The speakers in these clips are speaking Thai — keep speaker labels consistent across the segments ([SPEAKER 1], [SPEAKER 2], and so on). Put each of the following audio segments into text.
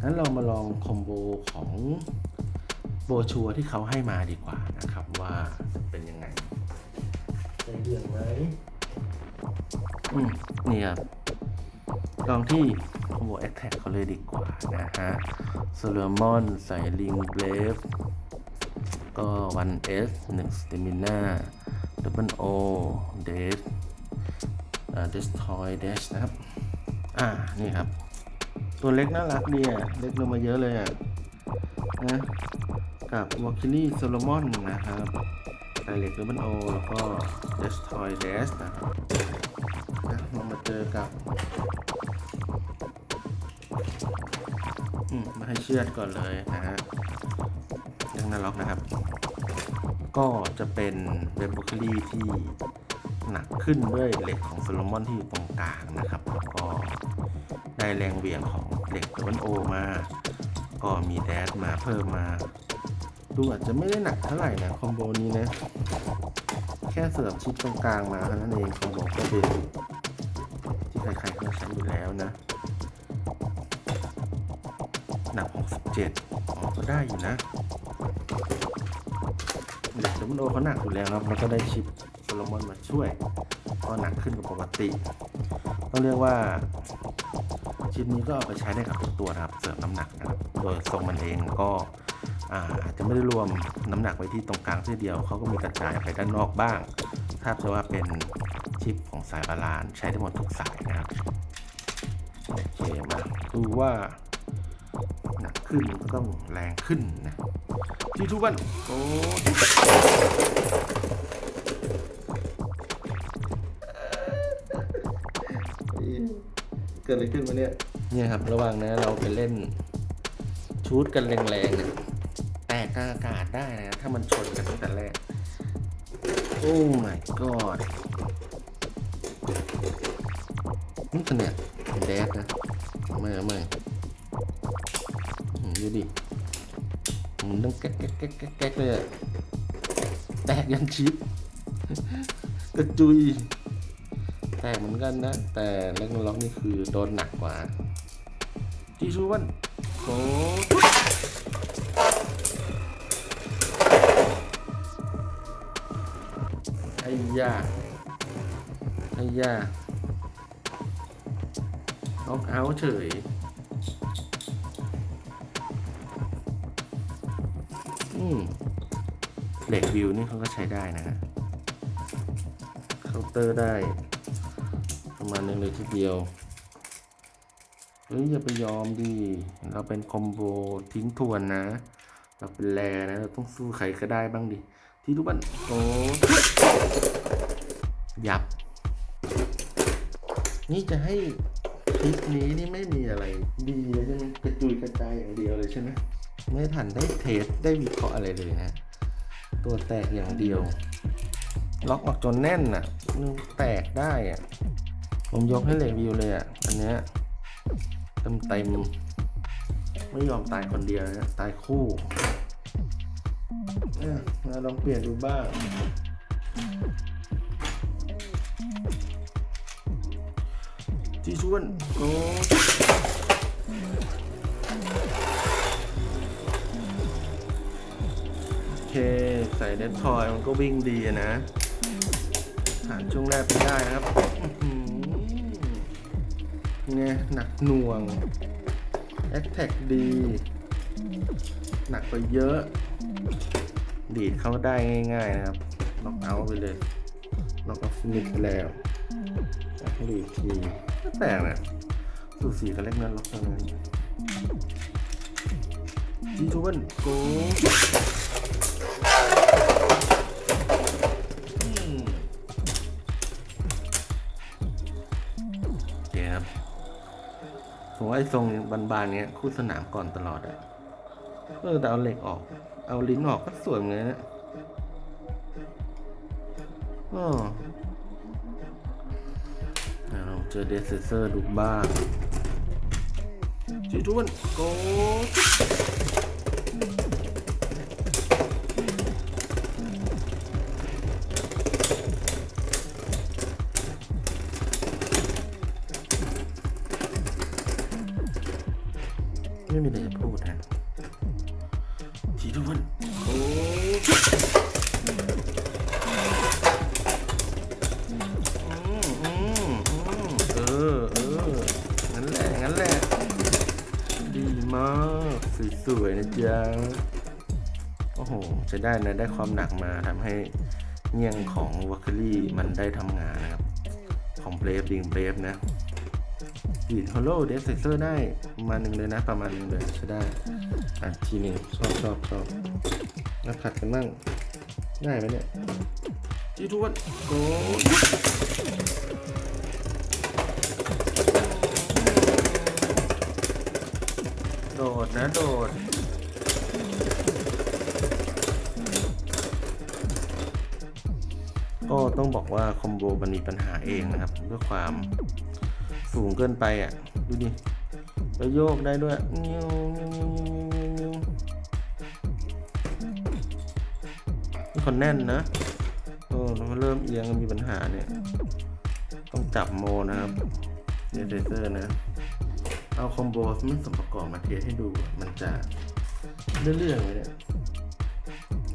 [SPEAKER 1] นั้นเรามาลองคอมโบของโบชัวที่เขาให้มาดีกว่านะครับว่าเป็นยังไงใช่เรื่องไหมอืมนี่ครับลองที่คอมโบแอ t แทกเขาเลยดีกว่านะฮะโซโลมอนใส่ลิงเบลฟก็วันเอสหนึ่งสเตมิน่าดับเบิลโอเดสเอ่อ destroy dash นะครับ อ่า นี่ครับ ตัวเล็กน่ารักดีอะ เล็กลงมาเยอะเลยอะ นะ กับวอลคิลี่โซโลมอนนะครับไดเล็กดับเบิลโอแล้วก็ destroy dash นะครับอะเรามาเจอกับอืมมาให้เชือดก่อนเลยนะฮะยังน่ารักนะครับ ก็จะเป็นเว็บวอลคิลี่ที่หนักขึ้นด้วยเหล็กของโซโลมอนที่อยู่ตรงกลางนะครับ แล้วก็ ได้แรงเวี่ยงของเหล็กตัวโอมา ก็มีแดดมาเพิ่มมา ดูอาจจะไม่ได้หนักเท่าไหร่นะคอมโบนี้นะ แค่เสริมชิปตรงกลางมาเท่านั้นเองคอมโบก็เบสิกที่ใครๆก็ใช้อยู่แล้วนะ หนัก 67อ๋อก็ได้อยู่นะเหล็กตัวโอเขาหนักอยู่แล้วนะมันก็ได้ชิปโซโลมอนมาช่วย ก็หนักขึ้นกว่าปกติต้องเรียกว่า ชิ้นนี้ก็เอาไปใช้ได้กับทุกตัวนะครับ เสริมน้ำหนักนะครับโดยทรงมันเองก็อาจจะไม่ได้รวมน้ำหนักไว้ที่ตรงกลางที่เดียวเขาก็มีกระจายไปด้านนอกบ้าง ถ้าจะว่าเป็นชิปของสายบาลานใช้ได้หมดทุกสายนะครับโอเคมาดูว่าหนักขึ้นมันก็ต้องแรงขึ้นนะที่ทุกวันโอ้เกิดอะไรขึ้นมาเนี่ย เนี่ยครับระหว่างนะเราไปเล่นชูดกันแรงๆเนี่ยแตกกลางอากาศได้นะถ้ามันชนกันตั้งแต่แรก โอ้ my god นี่กันเนี่ยแดดนะไม่ไม่อืมดูดิมันต้องแก๊กแก๊กแก๊กแก๊กแก๊กเลยอะแตกยันชิปกระจุยแตกเหมือนกันนะ แต่เล็กล็อกนี่คือโดนหนักกว่า จีชูวันโอ้ไอ้ยาไอ้ยาล็อกเอาเฉยอืมเหล็กวิวนี่เขาก็ใช้ได้นะฮะเคาน์เตอร์ได้ ประมาณนึงเลยทีเดียว เฮ้ยอย่าไปยอมดิ เราเป็นคอมโบทิ้งทวนนะ เราเป็นแรนะ เราต้องสู้ใครก็ได้บ้างดิ ที่ทุกวันโอ้ยับ นี่จะให้คลิปนี้นี่ไม่มีอะไร ดีเลยใช่ไหมกระจุยกระจายอย่างเดียวเลยใช่ไหมไม่ทันได้เทสได้วิเคราะห์อะไรเลยฮะตัวแตกอย่างเดียว ล็อกออกจนแน่นอะมันแตกได้อะ ผมยกให้เลยวิวเลยอะ อันเนี้ย เต็มเต็มๆไม่ยอมตายคนเดียวนะตายคู่เนี่ยมาลองเปลี่ยนดูบ้างที่ชวนโอ้โอเค ใส่เดดทอยมันก็วิ่งดีอะนะ ผ่านช่วงแรกไปได้นะครับ อื้อหือไงหนักหน่วงแอคแท็กดี หนักไปเยอะ ดีดเข้าได้ง่ายๆนะครับน็อกเอาไปเลยน็อกเอาฟินิชไปแล้วให้ดูอีกทีก็แปลกนะสูสีกันเล็กน้อยล็อกเท่านั้นจีทูวันโก ไอ้ทรงบานๆเนี้ยคู่สนามก่อนตลอดอะเออแต่เอาเหล็กออก เอาลิ้นออกก็สวยเหมือนกันนะอ๋อเราเจอเดซเซอร์ดูบ้างจีทุนโก โอ้โหใช้ได้นะได้ความหนักมาทำให้เงี่ยงของวัคเคอรี่มันได้ทำงานนะครับ ของเบรฟดิงเบรฟนะดีดฮอลโลเดสเซอร์ได้ประมาณหนึ่งเลยนะประมาณหนึ่งเลยใช้ได้อะทีนึ่งชอบชอบชอบมาผัดกันบ้างง่ายไหมเนี่ยจีทวนโกโดดนะโดด ต้องบอกว่าคอมโบมันมีปัญหาเองนะครับด้วยความสูงเกินไปอะ ดูดิแล้วโยกได้ด้วยนิ้วนิ้วนิ้วนิ้วนิ้วนิ้วนี่คนแน่นนะโอ้แล้วก็เริ่มเอียงมีปัญหาเนี่ย ต้องจับโมนะครับเดเซเซอร์นะ เอาคอมโบมันสมประกอบมาเทสให้ดูมันจะเรื่องๆเลยเนี่ย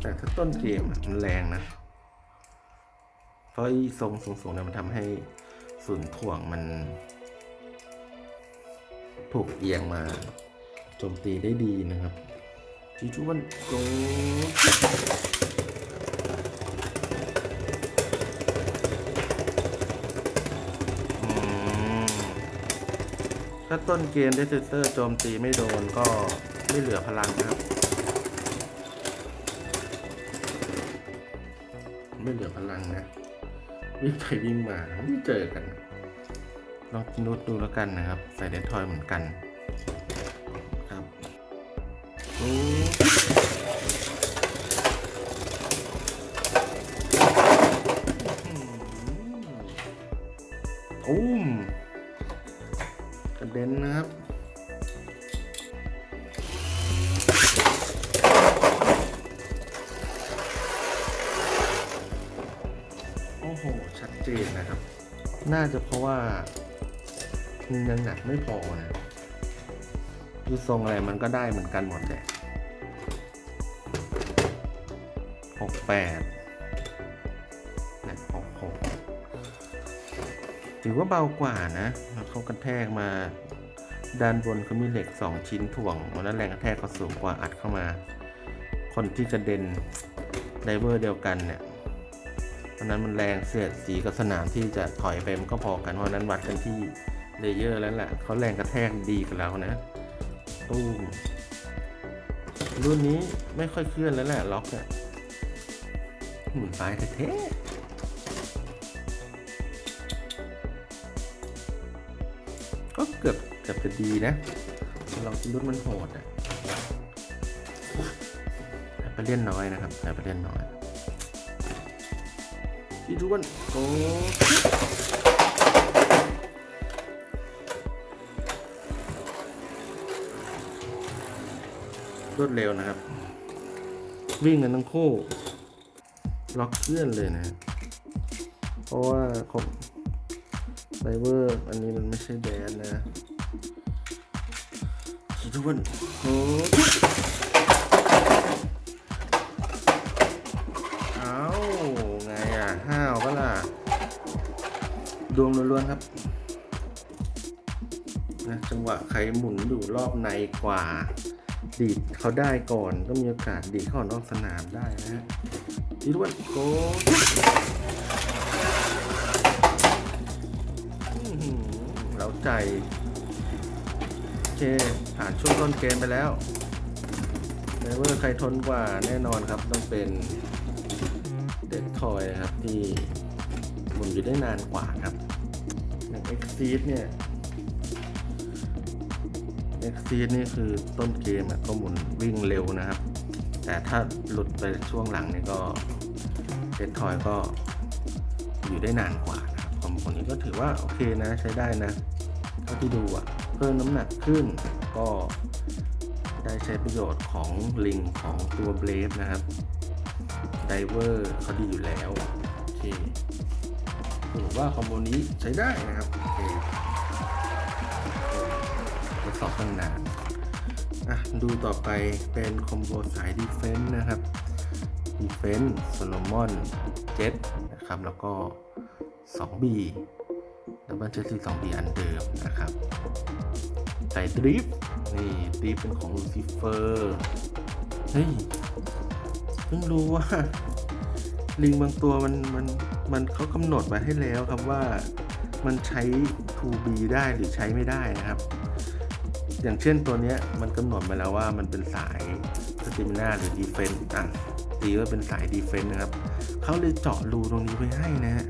[SPEAKER 1] แต่ถ้าต้นเกมมันแรงนะ ราะทรงสูงๆเนี่ยมันทำให้ศูนถ่วงมัน ถูกเอียงมาโจมตีได้ดีนะครับจีจุวันโกถ้าต้นเกมเดสเตอร์โจมตีไม่โดนก็ไม่เหลือพลังนะครับ ไม่เหลือพลังนะ วิ่งไปวิ่งมาไม่เจอกันลองนุดดูแล้วกันนะครับ ใส่เดนทอยเหมือนกัน ครับอืมอุ้มกระเด็นนะครับ น่าจะเพราะว่ามันยังหนักไม่พอนะดูทรงอะไรมันก็ได้เหมือนกันหมดแหละหกแปดเนี่ยหกหกถือว่าเบากว่านะเขากระแทกมาด้านบนเขามีเหล็กสองชิ้นถ่วงแล้วแรงกระแทกเขาสูงกว่าอัดเข้ามา คนที่กระเด็นไดเวอร์เดียวกันเนี่ย เพราะนั้นมันแรงเสียดสีกับสนามที่จะถอยไปมันก็พอกันเพราะนั้นวัดกันที่เลเยอร์แล้วแหละเขาแรงกระแทกดีกับเรานะตู้มรุ่นนี้ไม่ค่อยเคลื่อนแล้วแหละล็อกเนี่ยหมุนปลายเท่ก็เกือบเกือบจะดีนะลองรุ่นมันโหดอะไปเล่นน้อยนะครับไปเล่นน้อย อีทุกคนโอ้รวดเร็วนะครับ วิ่งกันทั้งคู่ ล็อกเคลื่อนเลยนะ เพราะว่าผมไดเวอร์อันนี้มันไม่ใช่แดนนะอีทุกคนโอ้ ดวงล้วนๆครับนะจังหวะใครหมุนอยู่รอบในกว่า ดีดเขาได้ก่อนก็มีโอกาสดีดเข้านอกสนามได้นะฮะดีด้วยโกอื้อหือเราใจ โอเค ผ่านช่วงต้นเกมไปแล้วไดเวอร์ใครทนกว่าแน่นอนครับต้องเป็นเด็ดทอยนะครับที่หมุนอยู่ได้นานกว่าครับ อย่าง Exceed เนี่ย Exceed นี่คือต้นเกมอะก็หมุนวิ่งเร็วนะครับ แต่ถ้าหลุดไปช่วงหลังนี่ก็เด็ดทอยก็อยู่ได้นานกว่านะครับคอมโบนี้ก็ถือว่าโอเคนะใช้ได้นะเท่าที่ดูอะเพิ่มน้ำหนักขึ้นก็ได้ใช้ประโยชน์ของลิงของตัวเบลฟนะครับไดเวอร์เขาดีอยู่แล้ว โอเคถือว่าคอมโบนี้ใช้ได้นะครับ โอเคทดสอบตั้งนานดูต่อไปเป็นคอมโบสายดีเฟนส์นะครับดีเฟนส์โซโลมอนเจ็ตนะครับแล้วก็ 2B ดับเบิลเจ็ตซีสองบีอันเดิมนะครับใส่ดริฟต์นี่ดริฟต์เป็นของลูซิเฟอร์เฮ้ยเพิ่งรู้ว่าลิงบางตัวมันมันมันเขากำหนดไว้ให้แล้วครับว่า มันใช้ 2B ได้หรือใช้ไม่ได้นะครับ อย่างเช่นตัวนี้มันกำหนดมาแล้วว่ามันเป็นสายสติมินาหรือดีเฟนต์อะตีว่าเป็นสายดีเฟนต์นะครับเขาเลยเจาะรูตรงนี้ไว้ให้นะฮะ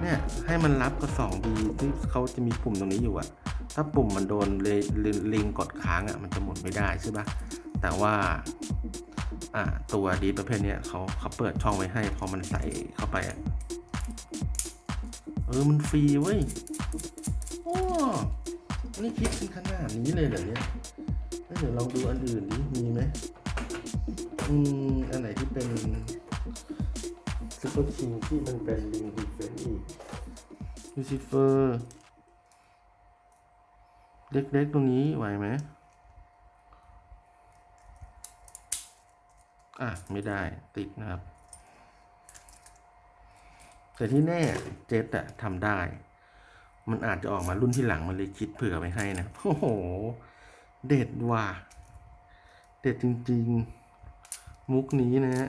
[SPEAKER 1] เนี่ยให้มันรับกับ 2B ที่เขาจะมีปุ่มตรงนี้อยู่อะถ้าปุ่มมันโดนเลลิลิงกดค้างอะมันจะหมุนไม่ได้ใช่ปะแต่ว่าอะตัวดีประเภทนี้เขาเขาเปิดช่องไว้ให้พอมันใส่เข้าไปอะ เออมันฟรีเว้ยโอ้นี่คิดถึงขนาดนี้เลยเหรอเนี่ยเอ้ยเดี๋ยวลองดูอันอื่นดิมีไหมอืมอันไหนที่เป็นซุปเปอร์คิงที่มันเป็นลิงดีเฟนอีกลูซิเฟอร์เล็กๆตรงนี้ไหวไหมอะ ไม่ได้ติดนะครับ แต่ที่แน่เจ็ตอะทำได้ มันอาจจะออกมารุ่นที่หลังมันเลยคิดเผื่อไว้ให้นะ โอ้โห เด็ดว่ะ เด็ดจริง ๆ มุกนี้นะฮะ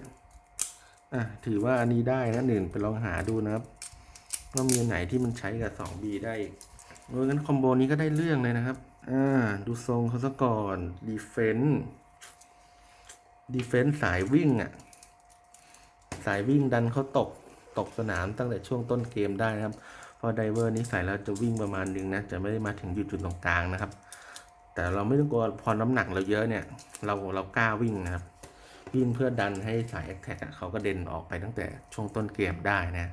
[SPEAKER 1] อะถือว่าอันนี้ได้นะหนึ่งไปลองหาดูนะครับว่ามีอันไหนที่มันใช้กับ 2B ได้อีกโอ้ยงั้นคอมโบนี้ก็ได้เรื่องเลยนะครับ อ่า ดูทรงเขาซะก่อนดีเฟน s ์ดีเฟน s ์สายวิ่งอะ สายวิ่งดันเขาตก ตกสนามตั้งแต่ช่วงต้นเกมได้นะครับ เพราะไดเวอร์นี้ใส่แล้วจะวิ่งประมาณนึงนะ จะไม่ได้มาถึงจุดตรงกลางนะครับ แต่เราไม่ต้องกลัวพอน้ำหนักเราเยอะเนี่ย เราเรากล้าวิ่งนะครับ วิ่งเพื่อดันให้สายแอคแท็กเขาก็เด่นออกไปตั้งแต่ช่วงต้นเกมได้นะ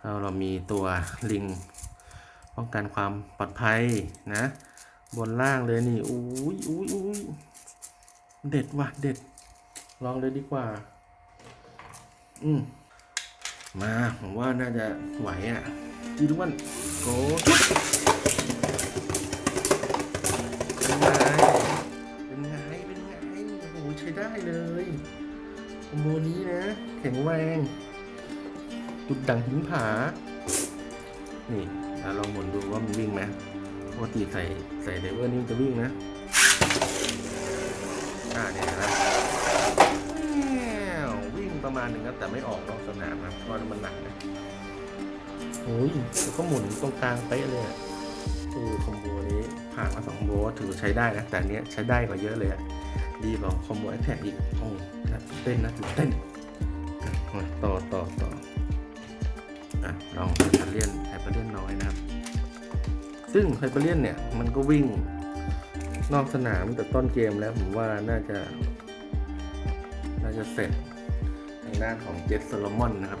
[SPEAKER 1] เราเรามีตัวลิงป้องกันความปลอดภัยนะ บนล่างเลยนี่อุ้ยอุ้ยอุ้ยเด็ดว่ะเด็ด ลองเลยดีกว่า อืม มาผมว่าน่าจะไหวอะจีทุกวันโกเป็นไงเป็นไงเป็นไงโอ้โหใช้ได้เลยคอมโบนี้นะ แข็งแรงจุดดังหินผา นี่เราลองหมุนดูว่ามันวิ่งไหมปกติใส่ใส่เดเวอร์นี่มันจะวิ่งนะอ่าเนี่ยนะ มาณหนึ่งครับแต่ไม่ออกนอกสนามครับเพราะว่ามันหนักนะโอ้ยแล้วก็หมุนตรงกลางเป๊ะเลยอะเออคอมโบนี้ผ่านมาสองคอมโบถือว่าใช้ได้นะ แต่อันเนี้ยใช้ได้กว่าเยอะเลยอะดีกว่าคอมโบแอคแท็กอีกโอ้น่าตื่นเต้นนะตื่นเต้นมาต่อต่อต่ออะลองไฮเปอร์เลียนไฮเปอร์เลียนน้อยนะครับ ซึ่งไฮเปอร์เลียนเนี่ยมันก็วิ่งนอกสนามแต่ต้นเกมแล้วผมว่าน่าจะ น่าจะเสร็จทางด้านของเจสโซโลมอนนะครับ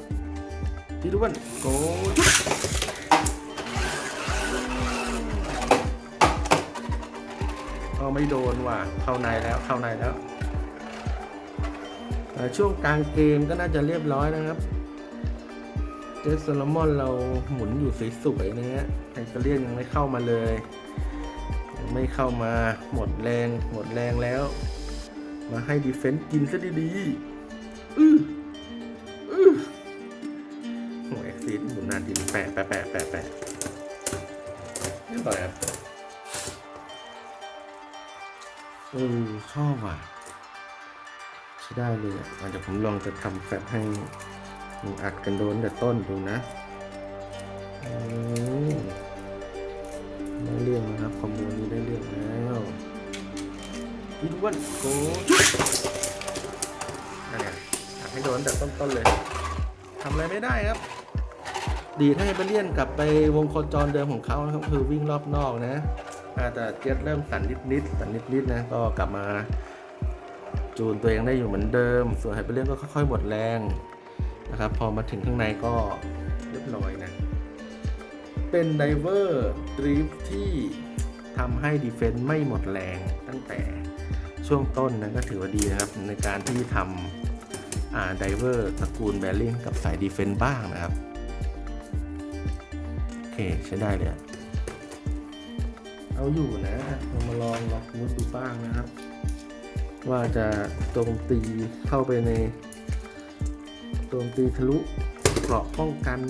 [SPEAKER 1] ที่ทุกวันโกก็ไม่โดนว่ะ เข้าในแล้วเข้าในแล้วเอ่ช่วงกลางเกมก็น่าจะเรียบร้อยนะครับ เจสโซโลมอนเราหมุนอยู่สวยๆนะฮะไฮเปอร์เลียนยังไม่เข้ามาเลยยังไม่เข้ามาหมดแรงหมดแรงแล้ว มาให้ดีเฟนต์กินซะดีๆ อื้ออื้อ ปะแปะแปะแปะแปะเรียบร้อยครับเออชอบว่ะใช้ได้เลยอะอะเดี๋ยวผมลองจะทำแฟลชให้มึงอัดกันโดนแต่ต้นดูนะอืมได้เรื่องนะครับคอมโบนี้ได้เรื่องแล้วอีทวันโกนั่นไงอยากให้โดนแต่ต้นๆเลยทำอะไรไม่ได้ครับ ดีถ้าให้ไปเลี่ยนกลับไปวงโคจรเดิมของเขานะครับคือวิ่งรอบนอกนะอาจจะเจ็ตเริ่มสั่นนิดๆสั่นนิดๆนะก็กลับมา จูนตัวเองได้อยู่เหมือนเดิม ส่วนไฮเปอร์เลียนก็ค่อยๆหมดแรงนะครับ พอมาถึงข้างในก็เรียบร้อยนะ เป็นไดเวอร์ดริฟที่ทำให้ดีเฟนต์ไม่หมดแรงตั้งแต่ช่วงต้นนะก็ถือว่าดีนะครับ ในการที่ทำไดเวอร์ตระกูลแบลลิงกับสายดีเฟนต์บ้างนะครับ เคใช้ได้เลยเอาอยู่นะเรามาลองล็อกมุดดูบ้างนะครับ ว่าจะโจมตีเข้าไปในโจมตีทะลุเกราะป้องกัน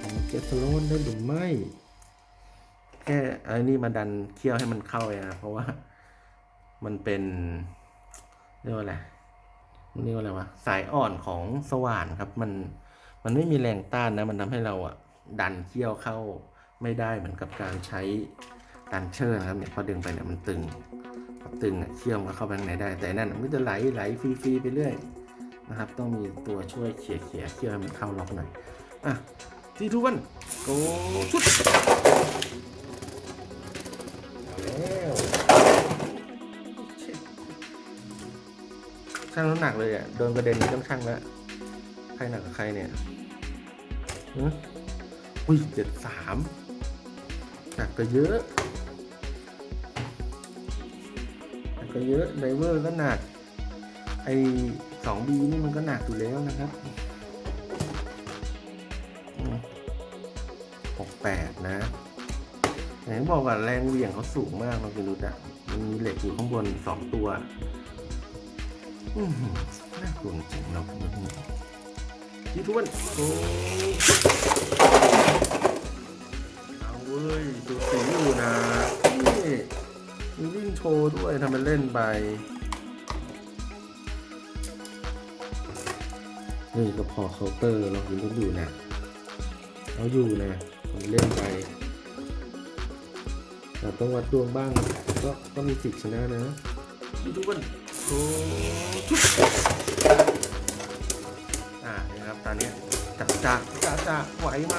[SPEAKER 1] ของเจสโลนได้หรือไม่ แค่ไอ้นี่มาดันเคี่ยวให้มันเข้าเองนะเพราะว่ามันเป็นเรียกว่าอะไรเรียกว่าอะไรวะสายอ่อนของสว่านครับ มันมันไม่มีแรงต้านนะ มันทำให้เราอะ ดันเคี่ยวเข้าไม่ได้เหมือนกับการใช้ดันเชอร์นะครับเนี่ยพอดึงไปเนี่ยมันตึงตึงอะเคี่ยวมันก็เข้าไปข้างในได้ แต่นั่นมันก็จะไหลไหลฟรีๆไปเรื่อยนะครับ ต้องมีตัวช่วยเขี่ยเขี่ยเคี่ยวให้มันเข้าล็อกหน่อยอะทีทุกวันโกชุดช่างน้ำหนักเลยอะโดนประเด็นนี้ต้องช่างแล้วใครหนักกับใครเนี่ยหึ อุ้ยเจ็ดสามหนักก็เยอะหนักก็เยอะไดเวอร์ก็หนัก ไอสองบีนี่มันก็หนักอยู่แล้วนะครับหกแปดนะอย่างที่บอกว่าแรงเหวี่ยงเขาสูงมากเราไปรู้อะมันมีเหล็กอยู่ข้างบนสองตัว อือหือน่ากลัวจริงเราไปดู ที่ทุกวันโอ้เอาเว้ยดูสีอยู่นะนี่มีวิ่งโชว์ด้วยทำเป็นเล่นไปนี่ก็พอเคาน์เตอร์เราอยู่อยู่นะเราอยู่นะทำเป็นเล่นไปเราต้องวัดดวงบ้าง ก็ก็มีสิทธิ์ชนะนะดูทุกคนโอ้ชุบอ่านี่ครับจักจักจักจักไหวไหม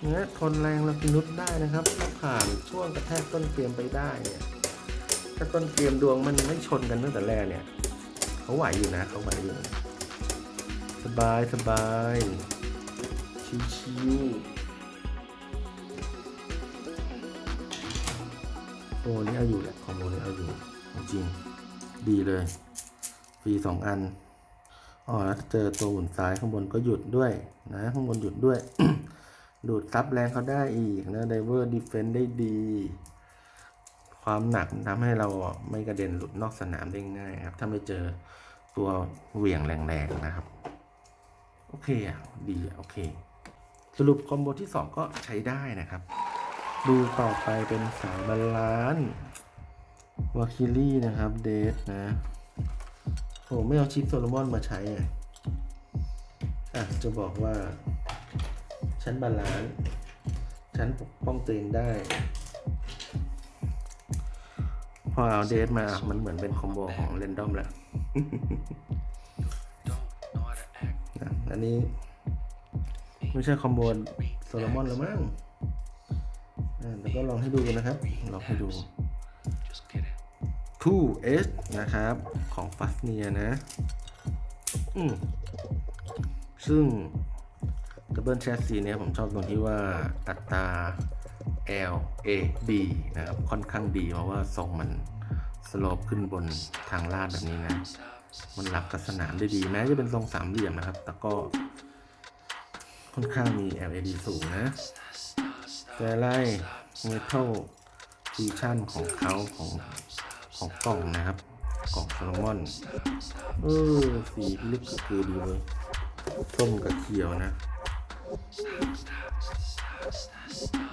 [SPEAKER 1] เนี่ยทนแรงเราพินุษได้นะครับถ้าผ่านช่วงกระแทกต้นเกมไปได้เนี่ยถ้าต้นเกมดวงมันไม่ชนกันตั้งแต่แรกเนี่ยเขาไหวอยู่นะเขาไหวอยู่นะสบายสบายชิวๆโอ้นี่เอาอยู่แหละคอมโบนี่เอาอยู่จริงดีเลยฟรีสองอัน อ๋อแล้วเจอตัวหุ่นซ้ายข้างบนก็หยุดด้วยนะข้างบนหยุดด้วย ดูดซับแรงเขาได้อีกนะไดเวอร์ดิเฟนได้ดี ความหนักทำให้เราไม่กระเด็นหลุดนอกสนามได้ง่ายครับ ถ้าไม่เจอตัวเหวี่ยงแรงๆนะครับ โอเคอะดีอะโอเค สรุปคอมโบที่ 2 ก็ใช้ได้นะครับ ดูต่อไปเป็นสายบาลานซ์วาคิลี่นะครับเดทนะ โอ้ไม่เอาชิปโซโลมอนมาใช้อะอะจะบอกว่าฉันบาลานซ์ฉันปกป้องตัวเองได้ พอเอาเดทมา มันเหมือนเป็นคอมโบของเรนดอมแหละนะอันนี้ ไม่ใช่คอมโบโซโลมอนแล้วมั้งแล้วก็ลองให้ดูนะครับ ลองให้ดู 2S นะครับ ของฟัสเนียนะซึ่งดับเบิลแชสซีเนี่ยผมชอบตรงที่ว่าอัตรา L A B นะครับ ค่อนข้างดีเพราะว่าทรงมันสโลปขึ้นบนทางลาดแบบนี้นะ มันรับกับสนามได้ดีแม้จะเป็นทรงสามเหลี่ยมนะครับ แต่ก็ค่อนข้างมี LED สูงนะแต่ไล่เมทัลฟิวชั่นของเขาของ ของกล่องนะครับกล่องโซโลมอนเออสีลึกก็คือดีเลยส้มกับเขียวนะ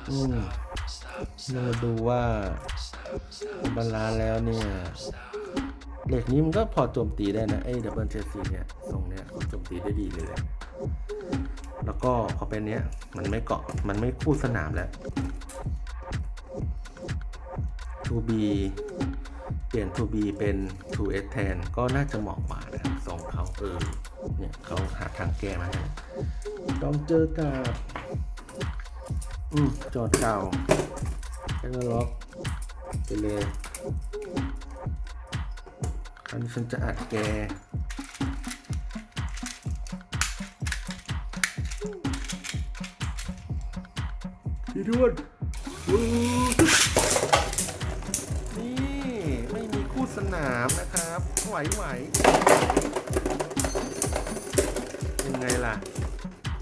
[SPEAKER 1] อืมเรามาดูว่าบาลานแล้วเนี่ยเหล็กนี้มันก็พอโจมตีได้นะไอ้ดับเบิลเจซีเนี่ยทรงเนี้ยโจมตีได้ดีเลยแล้วก็พอเป็นเนี้ยมันไม่เกาะมันไม่คู่สนามแล้ว 2B ปลี่ยน 2B เป็น 2S แทนก็น่าจะเหมาะกว่านะครับทรงเขาเออเนี่ยเขาหาทางแก้มาให้ต้องเจอกับ อืมจอดเก่าแค่ล็อกไปเลยคราวนี้ฉันจะอัดแกพี่ด้วนวู้นี่ สนามนะครับ ไหวไหวยังไงล่ะ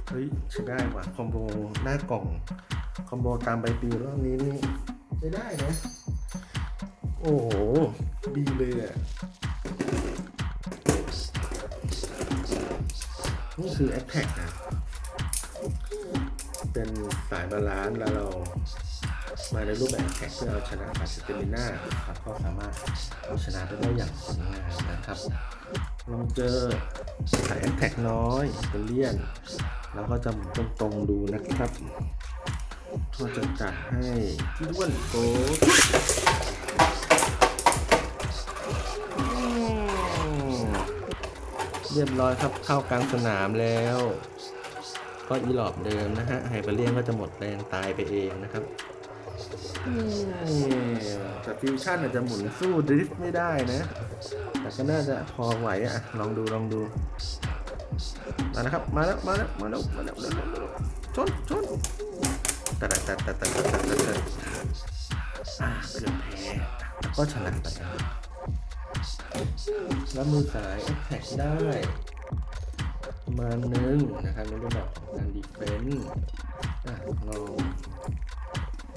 [SPEAKER 1] เฮ้ยใช้ได้ว่ะ คอมโบหน้ากล่อง คอมโบตามใบปลิวรอบนี้นี่ใช้ได้นะ โอ้โห ดีเลยอะนี่คือแอ t แท็กนะ เป็นสายบาลานซ์แล้วเรา มาในรูปแบบแท็กเพื่อเอาชนะบาสเตมิน่าครับก็สามารถเอาชนะได้อย่างสวยงามนะครับลองเจอสายแอ t แท็กน้อยเปเลี่ยน แล้วก็จะหมุนตรงๆดูนะครับก็จะจัดให้ที่ด้วนโกเรียบร้อยครับเข้ากลางสนามแล้ว ก็อีหลอบเดิมนะฮะไฮเปอร์เลียนก็จะหมดแรงตายไปเองนะครับ แต่ฟิวชั่นอาจจะหมุนสู้ดริฟต์ไม่ได้นะ แต่ก็น่าจะพอไหวอะ ลองดูลองดู มาแล้วครับ มาแล้ว มาแล้ว มาแล้ว มาแล้วชนชนตัดตัดตัดตัดตัดตัดตัดเปเป็นแพ้ก็ชนะไปแล้วมือสายแท็กได้มาหนึ่งนะครับในรูปแบบการดีเฟนต์อะลอง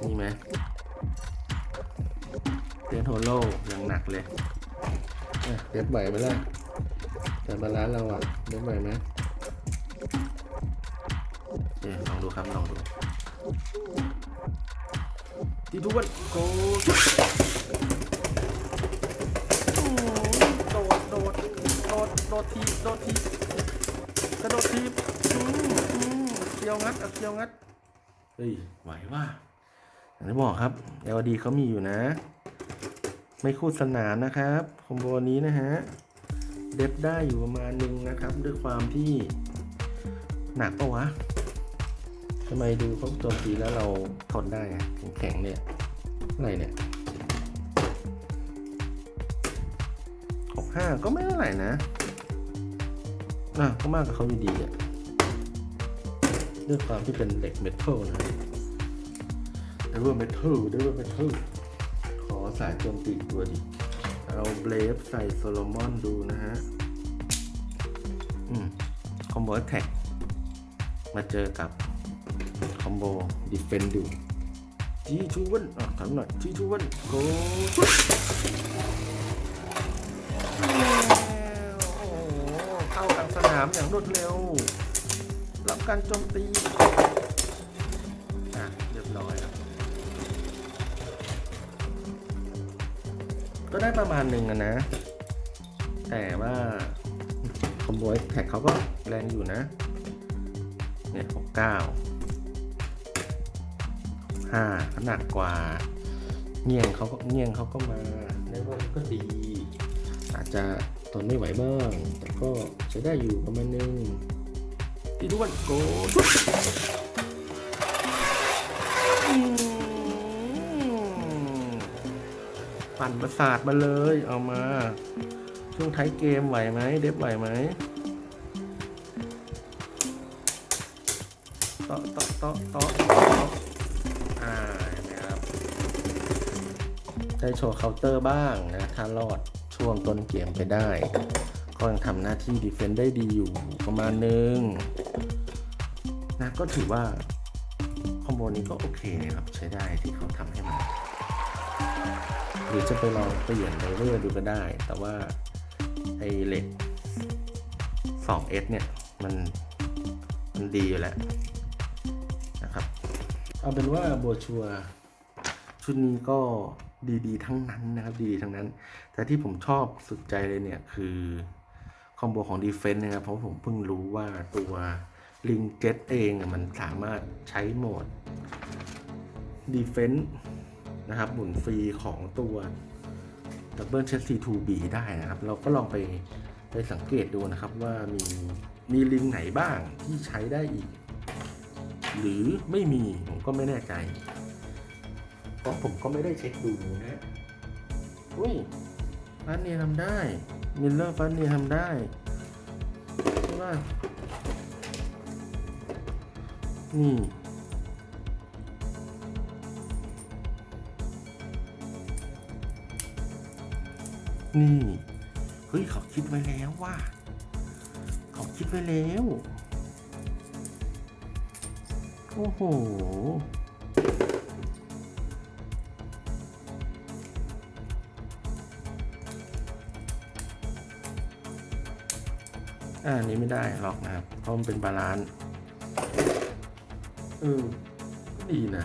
[SPEAKER 1] นี่ไหมเทนโฮโลยังหนักเลยอะเด็บไหวไหมล่ะแต่บาลานซ์เราอะเด็บไหวไหมโอเคลองดูครับลองดูที่ทุกวันโกโดดโดดโดดโดดทีโดดทีกระโดดทีอืมอืมเคียวงัดเอาเคียวงัดเฮ้ยไหวว่า อย่างที่บอกครับ LED เขามีอยู่นะ ไม่คูดสนามนะครับคอมโบนี้นะฮะ เด็บได้อยู่ประมาณนึงนะครับ ด้วยความที่หนักปะวะทำไมดูเขาโจมตีแล้วเราทนได้แข็งๆเนี่ยอะไรเนี่ยหกห้าก็ไม่เท่าไหร่นะน่ะก็มากกับเขาอยู่ดีอะด้วยความที่เป็นเหล็กเมทัลนะ เดวิลเมทัลเดวิลเมทัลขอสายโจมตีตัวดิเอาเบลฟใส่โซโลมอนดูนะฮะอืมคอมโบแท็กมาเจอกับคอมโบดิเฟนดูจีชูวันอะถามหน่อยจีชูวันโกโอ้โหเข้ากลางสนามอย่างรวดเร็ว รับการโจมตี ก็ได้ประมาณหนึ่งอะนะ แต่ว่าคอมโบแท็กเขาก็แรงอยู่นะ เนี่ยหกเก้าห้าขนาดกว่า เงี่ยงเขาก็เงี่ยงเขาก็มาได้ว่าก็ดี อาจจะทนไม่ไหวบ้าง แต่ก็ใช้ได้อยู่ประมาณนึงที่ด้วนโก ปั่นประสาทมาเลย เอามา ช่วงท้ายเกมไหวไหม เดฟไหวไหมเตาะเตาะเตาะเตาะเตาะอ่านไหมครับได้โชว์เคาน์เตอร์บ้างนะถ้ารอดช่วงต้นเกมไปได้ ก็ยังทำหน้าที่ดีเฟนต์ได้ดีอยู่ประมาณนึงนะก็ถือว่าคอมโบนี้ก็โอเคนะครับใช้ได้ที่เขาทำให้มา หรือจะไปลองเปลี่ยนไดเวอร์ดูก็ได้ แต่ว่าไอเหล็ก 2S เนี่ย มันมันดีอยู่แล้วนะครับ เอาเป็นว่าโบวชัวชุดนี้ก็ดีๆ ทั้งนั้นนะครับดีๆทั้งนั้น แต่ที่ผมชอบสุดใจเลยเนี่ย คือคอมโบของดีเฟน s ์นะครับ เพราะผมเพิ่งรู้ว่าตัวลิงเก็ตเองมันสามารถใช้โหมดดีเฟน s ์ นะครับหมุนฟรีของตัวดับเบิลเชสซีทูบีได้นะครับ เราก็ลองไปไปสังเกตดูนะครับว่ามีมีลิงไหนบ้างที่ใช้ได้อีก หรือไม่มีผมก็ไม่แน่ใจ เพราะผมก็ไม่ได้เช็คดูนะอุ้ยฟันเนียทำได้มิลเลอร์ฟันเนียทำได้ใช่ป่ะนี่ นี่เฮ้ยเขาคิดไว้แล้วว่าเขาคิดไว้แล้ว โอ้โหอ่านี้ไม่ได้หรอกนะครับเพราะมันเป็นบาลานซ์เออก็ดีนะ